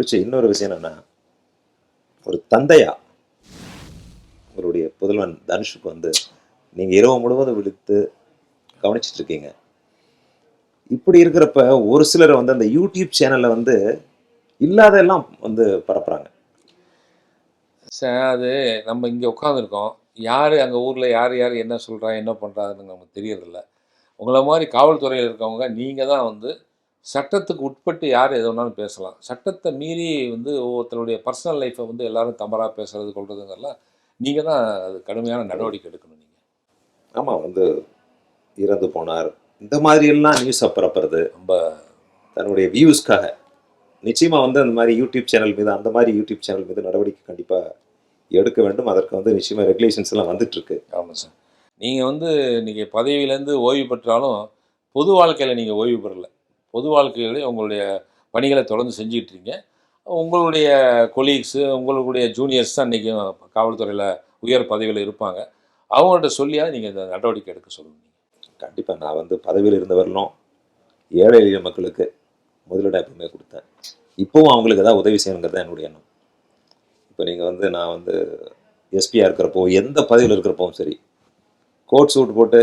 பிடிச்ச இன்னொரு விஷயம் என்னென்னா ஒரு தந்தையா உங்களுடைய புதல்வன் தனுஷுக்கு வந்து நீங்கள் இரவு முழுவதும் விடுத்து கவனிச்சிட்டு இருக்கீங்க இப்படி இருக்கிறப்ப ஒரு சிலர் வந்து அந்த யூடியூப் சேனலில் வந்து இல்லாதெல்லாம் வந்து பரப்புகிறாங்க சார் அது நம்ம இங்கே உட்காந்துருக்கோம் யார் அங்கே ஊரில் யார் யார் என்ன சொல்கிறா என்ன பண்ணுறாங்கன்னு நமக்கு தெரியறதில்ல. உங்களை மாதிரி காவல்துறையில் இருக்கவங்க நீங்கள் தான் வந்து சட்டத்துக்கு உட்பட்டு யார் எது வேணாலும் பேசலாம். சட்டத்தை மீறி வந்து ஒவ்வொருத்தருடைய பர்சனல் லைஃப்பை வந்து எல்லாரும் தவறாக பேசுறது கொள்றதுங்கெல்லாம் நீங்கள் தான் அது கடுமையான நடவடிக்கை எடுக்கணும் நீங்கள் ஆமா வந்து இறந்து போனார். இந்த மாதிரி எல்லாம் நியூஸை பரப்புறது ரொம்ப தன்னுடைய வியூஸ்க்காக நிச்சயமா வந்து அந்த மாதிரி யூடியூப் சேனல் மீது அந்த மாதிரி யூடியூப் சேனல் மீது நடவடிக்கை கண்டிப்பா எடுக்க வேண்டும். அதற்கு வந்து நிச்சயமா ரெகுலேஷன்ஸ் எல்லாம் வந்துட்டு இருக்கு ஆமாம் சார் நீங்கள் வந்து இன்றைக்கி பதவியிலேருந்து ஓய்வு பெற்றாலும் பொது வாழ்க்கையில் நீங்கள் ஓய்வு பெறல. பொது வாழ்க்கையிலே உங்களுடைய பணிகளை தொடர்ந்து செஞ்சுக்கிட்டு இருக்கீங்க உங்களுடைய கொலீக்ஸு உங்களுடைய ஜூனியர்ஸ் தான் இன்றைக்கும் காவல்துறையில் உயர் பதவியில் இருப்பாங்க. அவங்கள்ட்ட சொல்லியாவது நீங்கள் இந்த நடவடிக்கை எடுக்க சொல்லுங்க. கண்டிப்பாக நான் வந்து பதவியில் இருந்த வரலும் ஏழை எளிய மக்களுக்கு முதலிடம் எப்பவுமே கொடுத்தேன். இப்போவும் அவங்களுக்கு ஏதாவது உதவி செய்யணுங்கிறது தான் என்னுடைய எண்ணம். இப்போ நீங்கள் வந்து நான் வந்து எஸ்பியாக இருக்கிறப்போ எந்த பதவியில் இருக்கிறப்பவும் சரி கோட் சூட் போட்டு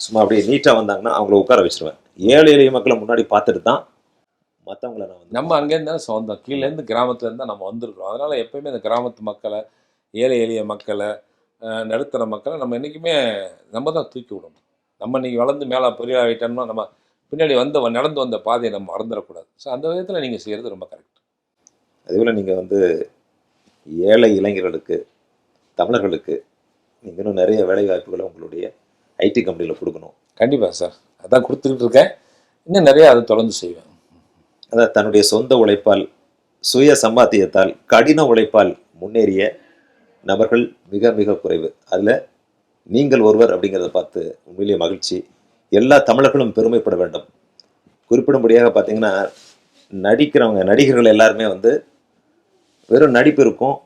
சும்மா அப்படியே நீட்டாக வந்தாங்கன்னா அவங்கள உட்கார வச்சிருவேன். ஏழை எளிய மக்களை முன்னாடி பார்த்துட்டு தான் மற்றவங்கள நான் நம்ம அங்கேருந்து தானே சொந்தம். கீழேருந்து கிராமத்துலேருந்து தான் நம்ம வந்திருக்கிறோம். அதனால் எப்பயுமே இந்த கிராமத்து மக்களை ஏழை எளிய மக்களை நடுத்தர மக்களை நம்ம என்றைக்குமே நம்ம தான் தூக்கி விடணும். நம்ம இன்னைக்கு வளர்ந்து மேலே பெரிய ஆகிட்டோம்னா நம்ம பின்னாடி வந்த நடந்து வந்த பாதையை நம்ம மறந்துடக்கூடாது. ஸோ அந்த விதத்தில் நீங்கள் செய்கிறது ரொம்ப கரெக்ட் அதேபோல் நீங்கள் வந்து ஏழை இளைஞர்களுக்கு தமிழர்களுக்கு நீங்கள் இன்னும் நிறைய வேலை வாய்ப்புகளை உங்களுடைய ஐடி கம்பெனியில் கொடுக்கணும். கண்டிப்பாக சார் அதான் கொடுத்துக்கிட்டு இருக்கேன் இன்னும் நிறைய அதை தொடர்ந்து செய்வேன். அதான் தன்னுடைய சொந்த உழைப்பால் சுய சம்பாத்தியத்தால் கடின உழைப்பால் முன்னேறிய நபர்கள் மிக மிக குறைவு. அதில் நீங்கள் ஒருவர் அப்படிங்கிறத பார்த்து உண்மையிலேயே மகிழ்ச்சி. எல்லா தமிழர்களும் பெருமைப்பட வேண்டும். குறிப்பிடும்படியாக பார்த்தீங்கன்னா நடிக்கிறவங்க நடிகர்கள் எல்லாருமே வந்து வெறும் நடிப்பு இருக்கும்.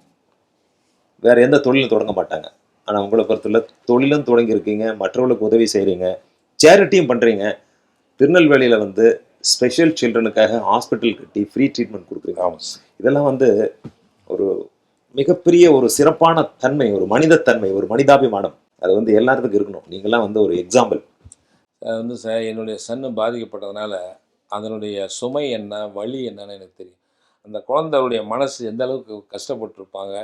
வேறு எந்த தொழிலும் தொடங்க மாட்டாங்க. ஆனால் உங்களை பொறுத்தவரை தொழிலும் தொடங்கியிருக்கீங்க மற்றவர்களுக்கு உதவி செய்கிறீங்க சேரிட்டியும் பண்ணுறீங்க திருநெல்வேலியில் வந்து ஸ்பெஷல் சில்ட்ரனுக்காக ஹாஸ்பிட்டல் கட்டி ஃப்ரீ ட்ரீட்மெண்ட் கொடுக்குறீங்க. இதெல்லாம் வந்து ஒரு மிகப்பெரிய ஒரு சிறப்பான தன்மை ஒரு மனிதத்தன்மை ஒரு மனிதாபிமானம். அது வந்து எல்லாத்துக்கும் இருக்கணும். நீங்களாம் வந்து ஒரு எக்ஸாம்பிள் அது வந்து சார் என்னுடைய சன்னு பாதிக்கப்பட்டதுனால அதனுடைய சுமை என்ன வலி என்னன்னு எனக்கு தெரியும். அந்த குழந்தைகளுடைய மனசு எந்த அளவுக்கு கஷ்டப்பட்டிருப்பாங்க?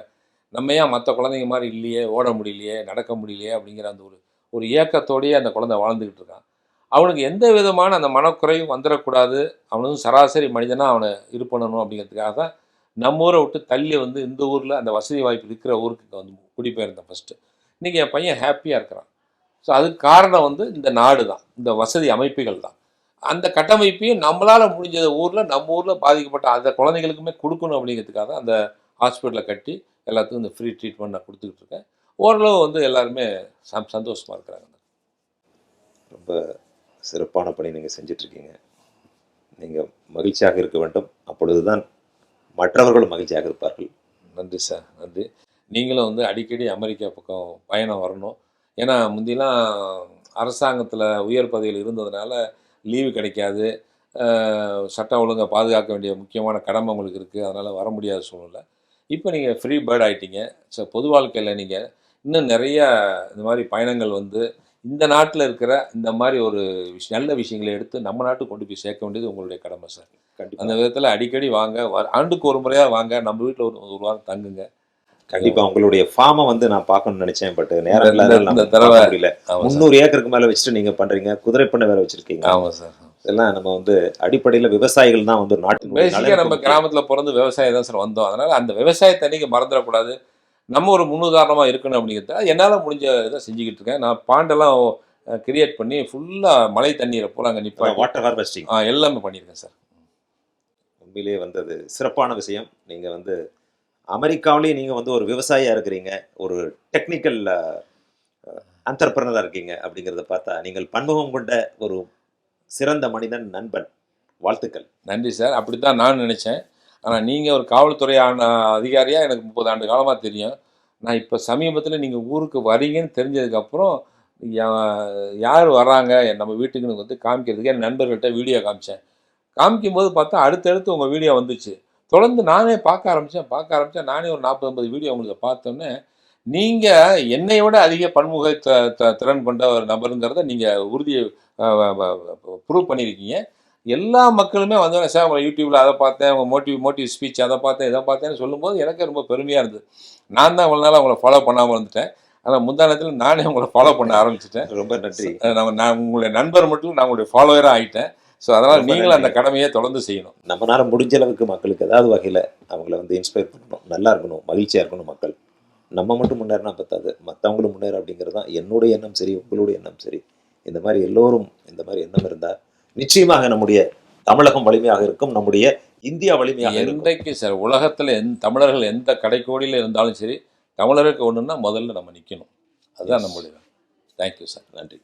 நம்ம ஏன் மற்ற குழந்தைங்க மாதிரி இல்லையே ஓட முடியலையே நடக்க முடியலையே அப்படிங்கிற அந்த ஒரு ஒரு இயக்கத்தோடையே அந்த குழந்தை வாழ்ந்துக்கிட்டு இருக்கான். அவனுக்கு எந்த விதமான அந்த மனக்குறையும் வந்துடக்கூடாது அவனும் சராசரி மனிதனாக அவனை இது பண்ணணும் அப்படிங்கிறதுக்காக தான் நம்ம ஊரை விட்டு தள்ளி வந்து இந்த ஊரில் அந்த வசதி வாய்ப்பு இருக்கிற ஊருக்கு வந்து குடிபெயர்ந்தேன் ஃபஸ்ட்டு இன்றைக்கி என் பையன் ஹாப்பியாக இருக்கிறான். ஸோ அதுக்கு காரணம் வந்து இந்த நாடு தான். இந்த வசதி அமைப்புகள் தான். அந்த கட்டமைப்பையும் நம்மளால் முடிஞ்ச ஊரில் நம்ம ஊரில் பாதிக்கப்பட்ட அந்த குழந்தைகளுக்குமே கொடுக்கணும் அப்படிங்கிறதுக்காக தான் அந்த ஹாஸ்பிட்டலை கட்டி எல்லாத்துக்கும் இந்த ஃப்ரீ ட்ரீட்மெண்ட் நான் கொடுத்துக்கிட்டு இருக்கேன். ஓரளவு வந்து எல்லாருமே சம் சந்தோஷமாக இருக்கிறாங்க. ரொம்ப சிறப்பான பணி நீங்கள் செஞ்சிட்ருக்கீங்க. நீங்கள் மகிழ்ச்சியாக இருக்க வேண்டும். அப்பொழுதுதான் மற்றவர்களும் மகிழ்ச்சியாக இருப்பார்கள். நன்றி சார் நன்றி. நீங்களும் வந்து அடிக்கடி அமெரிக்கா பக்கம் பயணம் வரணும். ஏன்னா முந்திலாம் அரசாங்கத்தில் உயர் பதவியில் இருந்ததுனால லீவு கிடைக்காது. அஹ், சட்டம் ஒழுங்கை பாதுகாக்க வேண்டிய முக்கியமான கடமை உங்களுக்கு இருக்குது அதனால் வர முடியாத சூழ்நிலை. இப்போ நீங்கள் ஃப்ரீ பேர்ட் ஆயிட்டீங்க. ஸோ பொது வாழ்க்கையில் நீங்கள் இன்னும் நிறைய இந்த மாதிரி பயணங்கள் வந்து இந்த நாட்டில் இருக்கிற இந்த மாதிரி ஒரு விஷ- நல்ல விஷயங்களை எடுத்து நம்ம நாட்டுக்கு கொண்டு போய் சேர்க்க வேண்டியது உங்களுடைய கடமை சார். அந்த விதத்தில் அடிக்கடி வாங்க ஆண்டுக்கு ஒரு முறையாக வாங்க நம்ம வீட்டில் ஒரு ஒரு வாரம் தங்குங்க. கண்டிப்பாக உங்களுடைய ஃபார்மை வந்து நான் பார்க்கணும்னு நினைச்சேன் பட் நேரம் நம்ம தடவை- முடியல. முந்நூறு ஏக்கருக்கு மேலே வச்சுட்டு நீங்கள் பண்ணுறீங்க குதிரை பண்ணை வேற வச்சிருக்கீங்க. ஆமாம் சார் இதெல்லாம் நம்ம வந்து அடிப்படையில் விவசாயிகள் தான் வந்து நலனுக்கு நம்ம. கிராமத்தில் பிறந்து விவசாயம் தான் சார் வந்தோம். அதனால் அந்த விவசாயத்தை அன்றைக்கி மறந்துடக்கூடாது நம்ம ஒரு முன்னுதாரணமாக இருக்கணும் அப்படிங்கிறத என்னால் முடிஞ்ச இதை செஞ்சுக்கிட்டு இருக்கேன். நான் பாண்டெல்லாம் கிரியேட் பண்ணி ஃபுல்லாக மழை தண்ணீரை பூரா அங்கே நிப்பாட்டி வாட்டர் ஹார்வெஸ்டிங் ஆ எல்லாமே பண்ணியிருக்கேன் சார். உண்மையிலேயே வந்து அது சிறப்பான விஷயம். நீங்கள் வந்து அமெரிக்காவிலேயே நீங்கள் வந்து ஒரு விவசாயியாக இருக்கிறீங்க ஒரு டெக்னிக்கல் அந்தர்பிரனராக இருக்கீங்க அப்படிங்கிறத பார்த்தா நீங்கள் பன்முகம் கொண்ட ஒரு சிறந்த மனிதன் நண்பன். வாழ்த்துக்கள். நன்றி சார். அப்படி தான் நான் நினச்சேன். ஆனால் நீங்கள் ஒரு காவல்துறை ஆன அதிகாரியாக எனக்கு முப்பது ஆண்டு காலமாக தெரியும். நான் இப்போ சமீபத்தில் நீங்கள் ஊருக்கு வரீங்கன்னு தெரிஞ்சதுக்கப்புறம் யார் வராங்க நம்ம வீட்டுக்குன்னு வந்து காமிக்கிறதுக்கு என் நண்பர்கள்ட்ட வீடியோ காமிச்சேன். காமிக்கும் போது பார்த்தா அடுத்தடுத்து உங்கள் வீடியோ வந்துச்சு. தொடர்ந்து நானே பார்க்க ஆரம்பித்தேன் பார்க்க ஆரம்பித்தேன் நானே ஒரு நாற்பது ஐம்பது வீடியோ உங்களுக்கு பார்த்தோன்னே நீங்கள் என்னை விட அதிக பன்முக த த- திறன் கொண்ட ஒரு நபருங்கிறத நீங்கள் உறுதியை ப்ரூவ் பண்ணியிருக்கீங்க. எல்லா மக்களுமே வந்தோடனே சார் உங்களை யூடியூப்பில் அதை பார்த்தேன் உங்கள் மோட்டிவ் மோட்டிவ் ஸ்பீச் அதை பார்த்தேன் இதை பார்த்தேன்னு சொல்லும்போது எனக்கே ரொம்ப பெருமையாக இருந்தது. நான் தான் இவ்வளோ நாள் உங்களை ஃபாலோ பண்ணாமல் வந்துட்டேன் ஆனால் முந்தானத்தில் நானே உங்களை ஃபாலோ பண்ண ஆரம்பிச்சிட்டேன். ரொம்ப நன்றி. நம்ம நான் உங்களுடைய நண்பர் மட்டும் நான் உங்களுடைய ஃபாலோவராக ஆகிட்டேன் ஸோ அதனால் நீங்களும் அந்த. கடமையை தொடர்ந்து செய்யணும். நம்மளால முடிஞ்ச அளவுக்கு மக்களுக்கு ஏதாவது வகையில் அவங்கள வந்து இன்ஸ்பயர் பண்ணணும். நல்லா இருக்கணும் மகிழ்ச்சியாக இருக்கணும் மக்கள். நம்ம மட்டும் முன்னேறினா பத்தாது. மற்றவங்களும் முன்னேற அப்படிங்கிறது தான் என்னுடைய எண்ணம் சரி உங்களுடைய எண்ணம் சரி. இந்த மாதிரி எல்லோரும் இந்த மாதிரி எண்ணம் இருந்தால் நிச்சயமாக நம்முடைய தமிழகம் வலிமையாக இருக்கும் நம்முடைய இந்தியா வலிமையாக இருக்கும். என்றைக்கு சார் உலகத்தில் எந் தமிழர்கள் எந்த கடைக்கோடியில் இருந்தாலும் சரி தமிழருக்கு ஒன்றுன்னா முதல்ல நம்ம நிற்கணும் அதுதான் நம்மளுடைய தேங்க்யூ சார் நன்றி.